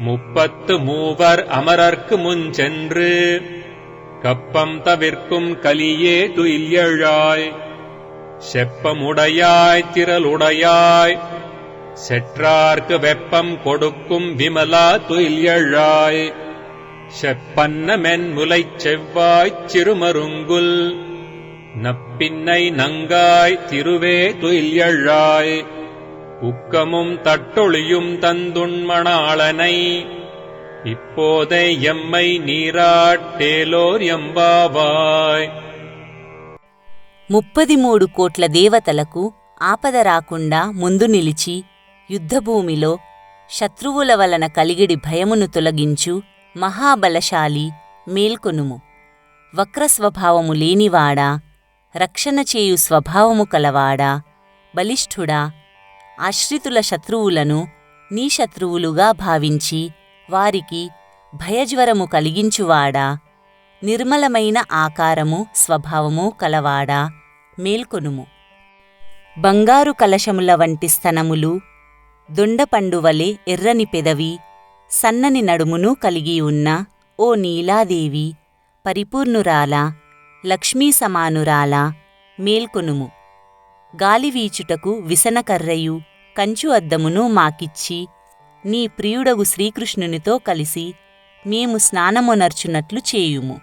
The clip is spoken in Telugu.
முப்பத்து மூவர் அமரர்க்கு முன்சென்று கப்பம் தவிர்க்கும் கலியே துயில்யழாய் செப்பமுடையாய் திரளுடையாய் செற்றார்க்கு வெப்பம் கொடுக்கும் விமலா துயில்யழாய் செப்பன்னமென் முலைச் செவ்வாய்ச் சிறுமருங்குல் நப்பின்னை நங்காய் திருவே துயில்யழாய் உக்கமும் தட்டொளியும் தந்துண்மணாளனை இப்போதை எம்மை நீராட்டேலோர் எம்பாவாய் ముప్పది మూడు కోట్ల దేవతలకు ఆపద రాకుండా ముందు నిలిచి యుద్ధభూమిలో శత్రువుల వలన కలిగిడి భయమును తొలగించు మహాబలశాలి మేల్కొనుము వక్రస్వభావము లేనివాడా రక్షణ చేయు స్వభావము కలవాడా బలిష్ఠుడా ఆశ్రితుల శత్రువులను నీ శత్రువులుగా భావించి వారికి భయజ్వరము కలిగించువాడా. నిర్మలమైన ఆకారము స్వభావము కలవాడా మేల్కొనుము. బంగారు కలశముల వంటి స్తనములు దొండపండువలే ఎర్రని పెదవి సన్నని నడుమును కలిగి ఉన్న ఓ నీలాదేవి పరిపూర్ణురాలా లక్ష్మీ సమానురాలా మేల్కొనుము. గాలివీచుటకు విసనకర్రయు కంచు అద్దమును మాకిచ్చి నీ ప్రియుడగు శ్రీకృష్ణునితో కలిసి మేము స్నానమునర్చునట్లు చేయుము.